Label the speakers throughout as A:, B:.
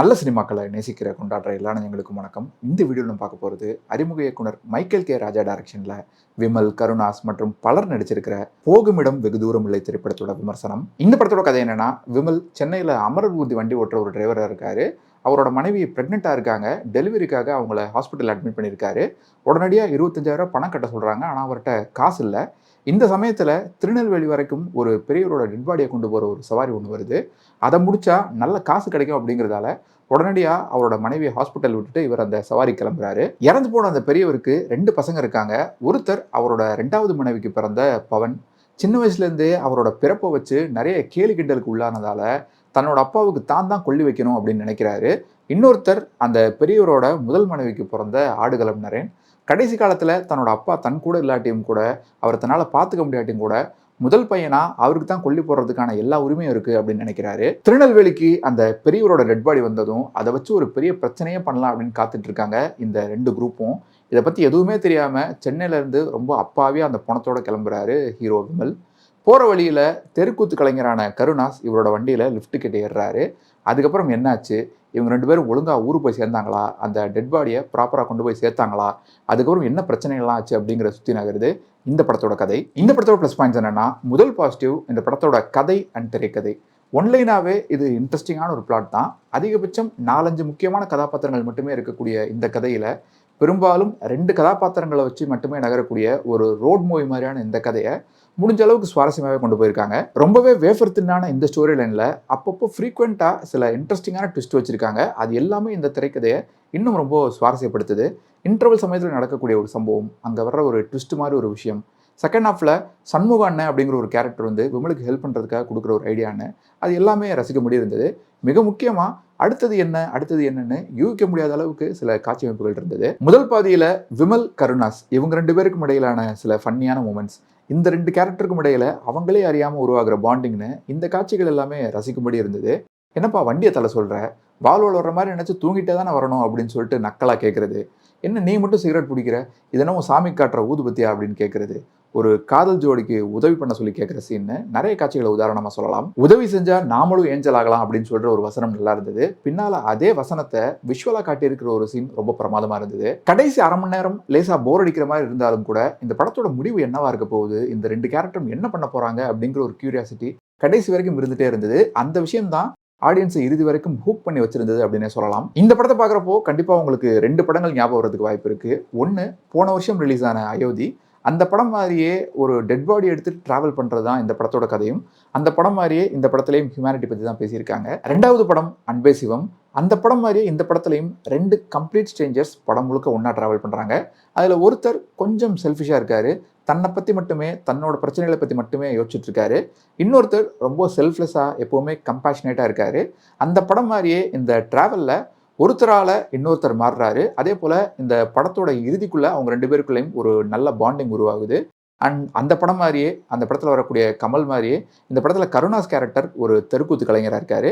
A: நல்ல சினிமாக்களை நேசிக்கிற கொண்டாடுற எல்லா எங்களுக்கும் வணக்கம். இந்த வீடியோ நம்ம பார்க்க போகிறது அறிமுக இயக்குனர் மைக்கேல் கே. ராஜா டைரக்ஷனில் விமல் கருணாஸ் மற்றும் பலர் நடிச்சிருக்கிற போகுமிடம் வெகு தூரம் இல்லை திரைப்படத்தோட விமர்சனம். இந்த படத்தோட கதை என்னென்னா விமல் சென்னையில் அமரர் ஊர்தி வண்டி ஓட்டுற ஒரு டிரைவராக இருக்கார். அவரோட மனைவி ப்ரெக்னெண்ட்டாக இருக்காங்க. டெலிவரிக்காக அவங்கள ஹாஸ்பிட்டல் அட்மிட் பண்ணியிருக்காரு. உடனடியாக இருபத்தஞ்சாயிரம் பணம் கட்ட சொல்கிறாங்க ஆனால் அவர்கிட்ட காசு இல்லை. இந்த சமயத்தில் திருநெல்வேலி வரைக்கும் ஒரு பெரியவரோட டெட் பாடியை கொண்டு போகிற ஒரு சவாரி ஒன்று வருது. அதை முடித்தா நல்ல காசு கிடைக்கும் அப்படிங்கிறதால உடனடியாக அவரோட மனைவியை ஹாஸ்பிட்டல் விட்டுட்டு இவர் அந்த சவாரி கிளம்புறாரு. இறந்து போன அந்த பெரியவருக்கு ரெண்டு பசங்க இருக்காங்க. ஒருத்தர் அவரோட ரெண்டாவது மனைவிக்கு பிறந்த பவன் சின்ன வயசுலேருந்தே அவரோட பிறப்பை வச்சு நிறைய கேலி கிண்டலுக்கு உள்ளானதால தன்னோட அப்பாவுக்கு தான் தான் கொல்லி வைக்கணும் அப்படின்னு நினைக்கிறாரு. இன்னொருத்தர் அந்த பெரியவரோட முதல் மனைவிக்கு பிறந்த ஆடுகளம் நரேன் கடைசி காலத்தில் தன்னோட அப்பா தன் கூட இல்லாட்டியும் கூட அவர் தன்னால் பார்த்துக்க முடியாட்டியும் கூட முதல் பையனா அவருக்கு தான் கொல்லி போடுறதுக்கான எல்லா உரிமையும் இருக்குது அப்படின்னு நினைக்கிறாரு. திருநெல்வேலிக்கு அந்த பெரியவரோட டெட் பாடி வந்ததும் அதை வச்சு ஒரு பெரிய பிரச்சனையே பண்ணலாம் அப்படின்னு காத்துட்டு இருக்காங்க இந்த ரெண்டு குரூப்பும் இதை பற்றி எதுவுமே தெரியாமல் சென்னையிலேருந்து ரொம்ப அப்பாவே அந்த பணத்தோடு கிளம்புறாரு ஹீரோ விமல். போகிற வழியில் தெருக்கூத்து கலைஞரான கருணாஸ் இவரோட வண்டியில் லிஃப்ட் கிட்ட ஏறுறாரு. அதுக்கப்புறம் என்னாச்சு? இவங்க ரெண்டு பேரும் ஒழுங்காக ஊர் போய் சேர்ந்தாங்களா? அந்த டெட் பாடியை ப்ராப்பராக கொண்டு போய் சேர்த்தாங்களா? அதுக்கப்புறம் என்ன பிரச்சனைகள்லாம் ஆச்சு அப்படிங்கிற சுற்றி நகருது இந்த படத்தோட கதை. இந்த படத்தோட ப்ளஸ் பாயிண்ட்ஸ் என்னன்னா முதல் பாசிட்டிவ் இந்த படத்தோட கதை அண்ட் திரைக்கதை. ஒன்லைனாகவே இது இன்ட்ரெஸ்டிங்கான ஒரு பிளாட் தான். அதிகபட்சம் நாலஞ்சு முக்கியமான கதாபாத்திரங்கள் மட்டுமே இருக்கக்கூடிய இந்த கதையில் பெரும்பாலும் ரெண்டு கதாபாத்திரங்களை வச்சு மட்டுமே நகரக்கூடிய ஒரு ரோட் மூவி மாதிரியான இந்த கதையை முடிஞ்ச அளவுக்கு சுவாரஸ்யமாகவே கொண்டு போயிருக்காங்க. ரொம்பவே வேஃபர் தின்னான இந்த ஸ்டோரி லைனில் அப்பப்போ ஃப்ரீக்வெண்ட்டாக சில இன்ட்ரெஸ்டிங்கான ட்விஸ்ட் வச்சுருக்காங்க. அது எல்லாமே இந்த திரைக்கதையை இன்னும் ரொம்ப சுவாரஸ்யப்படுத்துது. இன்டர்வல் சமயத்தில் நடக்கக்கூடிய ஒரு சம்பவம் அங்கே வர்ற ஒரு ட்விஸ்ட் மாதிரி ஒரு விஷயம். செகண்ட் ஹாஃபில் சண்முக அண்ணன் அப்படிங்கிற ஒரு கேரக்டர் வந்து விமலுக்கு ஹெல்ப் பண்ணுறதுக்காக கொடுக்குற ஒரு ஐடியான்னு அது எல்லாமே ரசிக்க முடியிருந்தது. மிக முக்கியமாக அடுத்தது என்ன? அடுத்தது என்னன்னு யூகிக்க முடியாத அளவுக்கு சில காட்சி அமைப்புகள் இருந்தது. முதல் பாதியில் விமல் கருணாஸ் இவங்க ரெண்டு பேருக்கும் இடையிலான சில ஃபன்னியான மூமெண்ட்ஸ் இந்த ரெண்டு கேரக்டருக்கும் இடையில அவங்களே அறியாமல் உருவாகிற பாண்டிங்னு இந்த காட்சிகள் எல்லாமே ரசிக்கும்படி இருந்தது. என்னப்பா வண்டியை தலை சொல்கிற வாழ்வோட வர்ற மாதிரி நினச்சி தூங்கிட்டே தானே வரணும் அப்படின்னு சொல்லிட்டு நக்கலாக கேட்குறது என்ன நீ மட்டும் சிகரெட் பிடிக்கிற? இதென்னமோ சாமி காட்டுற ஊதுபத்தியா அப்படின்னு கேட்குறது ஒரு காதல் ஜோடிக்கு உதவி பண்ண சொல்லி கேட்குற சீன்னு நிறைய காட்சிகளை உதாரணமாக சொல்லலாம். உதவி செஞ்சால் நாமளும் ஏஞ்சல் ஆகலாம் அப்படின்னு சொல்கிற ஒரு வசனம் நல்லா இருந்தது. பின்னால் அதே வசனத்தை விஷுவலாக காட்டியிருக்கிற ஒரு சீன் ரொம்ப பிரமாதமாக இருந்தது. கடைசி அரை மணி நேரம் லேசாக போர் அடிக்கிற மாதிரி இருந்தாலும் கூட இந்த படத்தோட முடிவு என்னவா இருக்க போகுது? இந்த ரெண்டு கேரக்டரும் என்ன பண்ண போகிறாங்க அப்படிங்கிற ஒரு கியூரியாசிட்டி கடைசி வரைக்கும் இருந்துகிட்டே இருந்தது. அந்த விஷயம் தான் ஆடியன்ஸை இறுதி வரைக்கும் ஹூக் பண்ணி வச்சிருந்தது அப்படின்னே சொல்லலாம். இந்த படத்தை பார்க்குறப்போ கண்டிப்பாக உங்களுக்கு ரெண்டு படங்கள் ஞாபகம் வரதுக்கு வாய்ப்பு இருக்குது ஒன்று போன வருஷம் ரிலீஸ் ஆன அயோத்தி. அந்த படம் மாதிரியே ஒரு டெட் பாடி எடுத்துட்டு ட்ராவல் பண்ணுறது தான் இந்த படத்தோட கதையும். அந்த படம் மாதிரியே இந்த படத்துலையும் ஹியூமனிட்டி பற்றி தான் பேசியிருக்காங்க. ரெண்டாவது படம் அன்பே சிவம். அந்த படம் மாதிரியே இந்த படத்துலையும் ரெண்டு கம்ப்ளீட் ஸ்ட்ரேஞ்சர்ஸ் படம் முழுக்க ஒன்றா ட்ராவல் பண்ணுறாங்க அதில் ஒருத்தர் கொஞ்சம் செல்ஃபிஷாக இருக்கார். தன்னை பற்றி மட்டுமே தன்னோட பிரச்சனைகளை பற்றி மட்டுமே யோசிச்சுட்டு இருக்காரு இன்னொருத்தர் ரொம்ப செல்ஃப்லெஸ்ஸாக எப்போவுமே கம்பேஷனேட்டாக இருக்கார். அந்த படம் மாதிரியே இந்த ட்ராவலில் ஒருத்தரால் இன்னொருத்தர் மாறுறாரு. அதே போல் இந்த படத்தோட இறுதிக்குள்ளே அவங்க ரெண்டு பேருக்குள்ளேயும் ஒரு நல்ல பாண்டிங் உருவாகுது. அண்ட் அந்த படம் மாதிரியே அந்த படத்தில் வரக்கூடிய கமல் மாதிரியே இந்த படத்தில் கருணாஸ் கேரக்டர் ஒரு தெருக்கூத்து கலைஞராக இருக்கார்.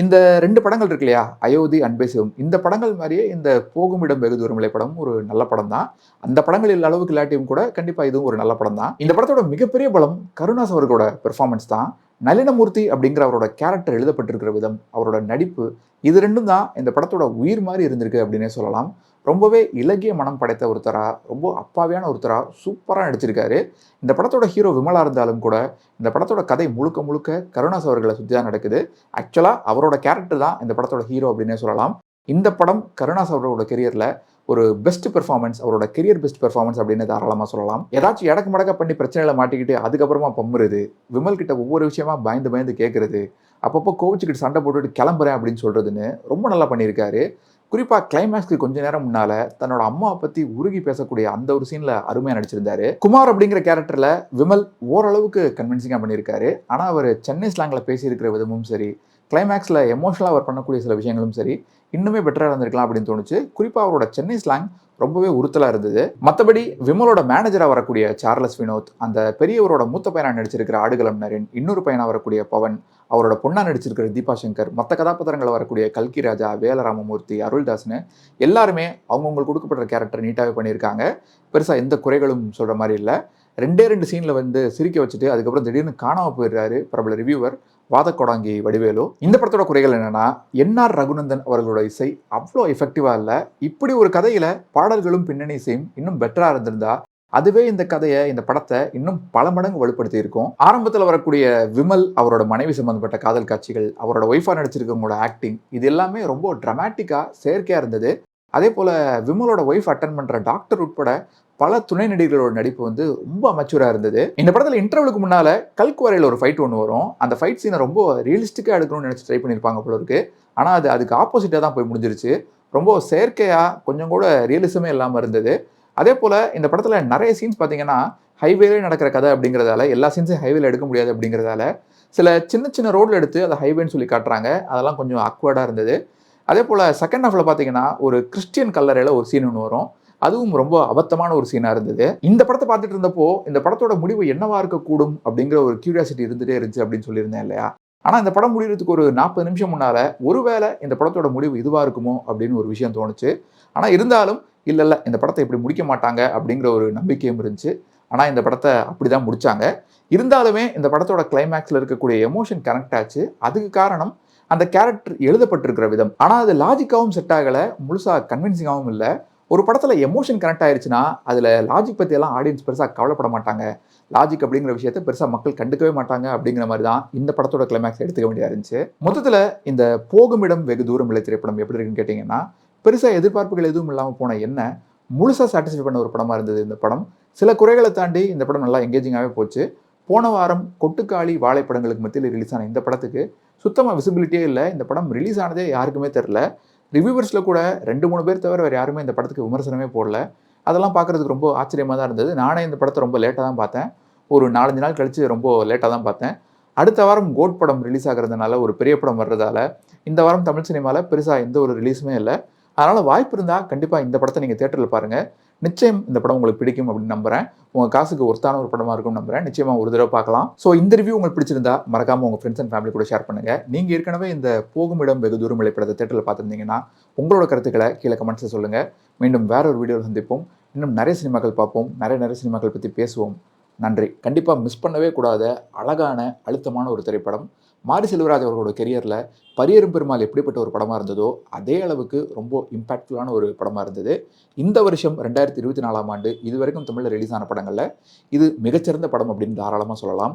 A: இந்த ரெண்டு படங்கள் இருக்கு இல்லையா? அயோத்தி அன்பே சிவம். இந்த படங்கள் மாதிரியே இந்த போகுமிடம் வெகு தூரம் இல்லை படம் ஒரு நல்ல படம் தான் அந்த படங்கள் இல்ல அளவுக்கு இல்லாட்டியும் கூட கண்டிப்பாக இதுவும் ஒரு நல்ல படம் தான் இந்த படத்தோட மிகப்பெரிய பலம் கருணாஸ் அவர்களோட பெர்ஃபார்மன்ஸ் தான். நளினமூர்த்தி அப்படிங்கிற அவரோட கேரக்டர் எழுதப்பட்டிருக்கிற விதம் அவரோட நடிப்பு இது ரெண்டும் தான் இந்த படத்தோட உயிர் மாதிரி இருந்திருக்கு அப்படின்னே சொல்லலாம். ரொம்பவே இலகிய மனம் படைத்த ஒருத்தராக ரொம்ப அப்பாவியான ஒருத்தராக சூப்பராக நடிச்சிருக்காரு. இந்த படத்தோட ஹீரோ விமலா இருந்தாலும் கூட இந்த படத்தோட கதை முழுக்க முழுக்க கருணாஸ் அவர்களை சுற்றி தான் நடக்குது. ஆக்சுவலாக அவரோட கேரக்டர் தான் இந்த படத்தோட ஹீரோ அப்படின்னே சொல்லலாம். இந்த படம் கருணாஸ் அவரோட கெரியரில் ஒரு பெஸ்ட் பெர்ஃபார்மன்ஸ் அவரோட கெரியர் பெஸ்ட் பெர்ஃபார்மன்ஸ் அப்படின்னு தாராளமாக சொல்லலாம். ஏதாச்சும் இடக்கு மடக்க பண்ணி பிரச்சனைகளை மாட்டிக்கிட்டு அதுக்கப்புறமா பம்புறது விமல் கிட்ட ஒவ்வொரு விஷயமா பயந்து பயந்து கேட்குறது அப்பப்போ கோவிச்சுக்கிட்டு சண்டை போட்டுட்டு கிளம்புறேன் அப்படின்னு சொல்கிறதுன்னு ரொம்ப நல்லா பண்ணியிருக்காரு. குறிப்பாக கிளைமேக்ஸ்க்கு கொஞ்ச நேரம் முன்னால தன்னோட அம்மாவை பற்றி உருகி பேசக்கூடிய அந்த ஒரு சீனில் அருமையாக நடிச்சிருந்தாரு. குமார் அப்படிங்கிற கேரக்டரில் விமல் ஓரளவுக்கு கன்வின்சிங்காக பண்ணியிருக்காரு. ஆனால் அவர் சென்னை ஸ்லாங்கில் பேசியிருக்கிற விதமும் சரி கிளைமேக்ஸில் எமோஷனலாக அவர் பண்ணக்கூடிய சில விஷயங்களும் சரி இன்னுமே பெட்டராக இருந்திருக்கலாம் அப்படின்னு தோணுச்சு. குறிப்பாக அவரோட சென்னை ஸ்லாங் ரொம்பவே உறுத்தலாக இருந்தது. மற்றபடி விமலோட மேனேஜராக வரக்கூடிய சார்லஸ் வினோத் அந்த பெரியவரோட மூத்த பையனாக நடிச்சிருக்கிற ஆடுகளம் நரின் இன்னொரு பையனாக வரக்கூடிய பவன் அவரோட பொண்ணா நடிச்சிருக்கிற தீபா சங்கர். மற்ற கதாபாத்திரங்களை வரக்கூடிய கல்கி ராஜா வேலராமமூர்த்தி அருள்தாஸ்னு எல்லாருமே அவங்கவுங்களுக்கு கொடுக்கப்பட்ட கேரக்டர் நீட்டாகவே பண்ணியிருக்காங்க. பெருசாக எந்த குறைகளும் சொல்கிற மாதிரி இல்லை. ரெண்டே ரெண்டு சீனில் வந்து சிரிக்க வச்சுட்டு அதுக்கப்புறம் திடீர்னு காணாமல் போயிடுறாரு பிரபல ரிவ்யூவர் வாதக்கொடாங்கி வடிவேலு. இந்த படத்தோட குறைகள் என்னென்னா என்ஆர் ரகுநந்தன் அவர்களோட இசை அவ்வளோ எஃபெக்டிவாக இல்லை. இப்படி ஒரு கதையில் பாடல்களும் பின்னணி இசையும் இன்னும் பெட்டராக இருந்திருந்தா அதுவே இந்த கதையை இந்த படத்தை இன்னும் பல மடங்கு வலுப்படுத்தி இருக்கும் ஆரம்பத்தில் வரக்கூடிய விமல் அவரோட மனைவி சம்பந்தப்பட்ட காதல் காட்சிகள் அவரோட ஒய்ஃபாக நடிச்சிருக்கவங்களோட ஆக்டிங் இது எல்லாமே ரொம்ப ட்ரமாட்டிக்காக செயற்கையாக இருந்தது. அதே போல் விமலோட ஒய்ஃப் அட்டன் பண்ணுற டாக்டர் உட்பட பல துணை நடிகர்களோட நடிப்பு வந்து ரொம்ப அமச்சூரா இருந்தது. இந்த படத்தில் இன்டர்வலுக்கு முன்னால் கல்குவாரையில் ஒரு ஃபைட் ஒன்று வரும். அந்த ஃபைட் சீனை ரொம்ப ரியலிஸ்டிக்காக எடுக்கணும்னு நினச்சி ட்ரை பண்ணியிருப்பாங்க போல இருக்கு. ஆனால் அது அதுக்கு ஆப்போசிட்டாக தான் போய் முடிஞ்சிருச்சு. ரொம்ப செயற்கையாக கொஞ்சம் கூட ரியலிசமே இல்லாமல் இருந்தது. அதே போல் இந்த படத்தில் நிறைய சீன்ஸ் பார்த்தீங்கன்னா ஹைவேலே நடக்கிற கதை அப்படிங்கிறதால எல்லா சீன்ஸையும் ஹைவேல எடுக்க முடியாது அப்படிங்கிறதால சில சின்ன சின்ன ரோடில் எடுத்து அதை ஹைவேன்னு சொல்லி காட்டுறாங்க. அதெல்லாம் கொஞ்சம் அக்வர்டாக இருந்தது. அதே போல் செகண்ட் ஹாஃபில் பார்த்தீங்கன்னா ஒரு கிறிஸ்டியன் கல்லறையில் ஒரு சீன் ஒன்று வரும். அதுவும் ரொம்ப அபத்தமான ஒரு சீனாக இருந்தது. இந்த படத்தை பார்த்துட்டு இருந்தப்போ இந்த படத்தோட முடிவு என்னவா இருக்கக்கூடும் அப்படிங்கிற ஒரு கியூரியாசிட்டி இருந்துகிட்டே இருந்துச்சு அப்படின்னு சொல்லியிருந்தேன் இல்லையா? ஆனால் இந்த படம் முடிகிறதுக்கு ஒரு நாற்பது நிமிஷம் முன்னால் ஒருவேளை இந்த படத்தோட முடிவு இதுவாக இருக்குமோ அப்படின்னு ஒரு விஷயம் தோணுச்சு. ஆனால் இருந்தாலும் இல்லை இல்லை இந்த படத்தை இப்படி முடிக்க மாட்டாங்க அப்படிங்கிற ஒரு நம்பிக்கையும் இருந்துச்சு. ஆனால் இந்த படத்தை அப்படி தான் முடித்தாங்க இருந்தாலுமே இந்த படத்தோட கிளைமேக்ஸில் இருக்கக்கூடிய எமோஷன் கனெக்ட் ஆச்சு. அதுக்கு காரணம் அந்த கேரக்டர் எழுதப்பட்டிருக்கிற விதம். ஆனால் அது லாஜிக்காகவும் செட் ஆகலை முழுசாக கன்வின்சிங்காகவும் இல்லை. ஒரு படத்தில் எமோஷன் கனெக்ட் ஆயிடுச்சுன்னா அதில் லாஜிக் பற்றியெல்லாம் ஆடியன்ஸ் பெருசாக கவலைப்பட மாட்டாங்க. லாஜிக் அப்படிங்கிற விஷயத்த பெருசாக மக்கள் கண்டுக்கவே மாட்டாங்க அப்படிங்கிற மாதிரி தான் இந்த படத்தோட கிளைமேக்ஸ் எடுத்துக்க வேண்டியதாக இருந்துச்சு. மொத்தத்தில் இந்த போகுமிடம் வெகு தூரம் இல்லை திரைப்படம் எப்படி இருக்குன்னு கேட்டிங்கன்னா பெருசாக எதிர்பார்ப்புகள் எதுவும் இல்லாமல் போன என்ன முழுசாக சாட்டிஸ்ஃபை பண்ண ஒரு படமாக இருந்தது இந்த படம். சில குறைகளை தாண்டி இந்த படம் நல்லா எங்கேஜிங்காகவே போச்சு. போன வாரம் கொட்டுக்காளி வாழைப்படங்களுக்கு மத்தியில் ரிலீஸ் ஆன இந்த படத்துக்கு சுத்தமாக விசிபிலிட்டியே இல்லை. இந்த படம் ரிலீஸ் ஆனதே யாருக்குமே தெரில ரிவ்யூவர்ஸில் கூட ரெண்டு மூணு பேர் தவிர வேறு யாருமே இந்த படத்துக்கு விமர்சனமே போடல. அதெல்லாம் பார்க்குறதுக்கு ரொம்ப ஆச்சரியமாக தான் இருந்தது. நானே இந்த படத்தை ரொம்ப லேட்டாக தான் பார்த்தேன். ஒரு நாலஞ்சு நாள் கழித்து ரொம்ப லேட்டாக தான் பார்த்தேன். அடுத்த வாரம் கோட் படம் ரிலீஸ் ஆகிறதுனால ஒரு பெரிய படம் வர்றதால இந்த வாரம் தமிழ் சினிமாவில் பெருசாக எந்த ஒரு ரிலீஸுமே இல்லை. அதனால் வாய்ப்பு இருந்தால் கண்டிப்பாக இந்த படத்தை நீங்கள் தேட்டரில் பாருங்கள் நிச்சயம் இந்த படம் உங்களுக்கு பிடிக்கும் அப்படின்னு நம்புறேன். உங்கள் காசுக்கு ஒருத்தான ஒரு படமாக இருக்கும் நம்புறேன். நிச்சயமாக ஒரு தடவை பார்க்கலாம். ஸோ இந்த ரிவ்யூ உங்களுக்கு பிடிச்சிருந்தா மறக்காமல் உங்கள் ஃப்ரெண்ட்ஸ் அண்ட் ஃபேமிலி கூட ஷேர் பண்ணுங்கள் நீங்கள் ஏற்கனவே இந்த போகும் இடம் வெகு தூரம் வெளிப்படத்தை தேட்டரில் பார்த்துருந்தீங்கன்னா உங்களோட கருத்துக்களை கீழே கமெண்ட்ஸில் சொல்லுங்கள் மீண்டும் வேற ஒரு வீடியோவில் சந்திப்போம். இன்னும் நிறைய சினிமாக்கள் பார்ப்போம். நிறைய நிறைய சினிமாக்கள் பற்றி பேசுவோம். நன்றி. கண்டிப்பாக மிஸ் பண்ணவே கூடாத அழகான அழுத்தமான ஒரு திரைப்படம். மாரி செல்வராஜ் அவர்களோட கெரியரில் பரியரும் பெருமாள் எப்படிப்பட்ட ஒரு படமாக இருந்ததோ அதே அளவுக்கு ரொம்ப இம்பாக்ட்ஃபுல்லான ஒரு படமாக இருந்தது. இந்த வருஷம் ரெண்டாயிரத்தி இருபத்தி நாலாம் ஆண்டு இது வரைக்கும் தமிழில் ரிலீஸ் ஆன படங்களில் இது மிகச்சிறந்த படம் அப்படின்னு தாராளமாக சொல்லலாம்.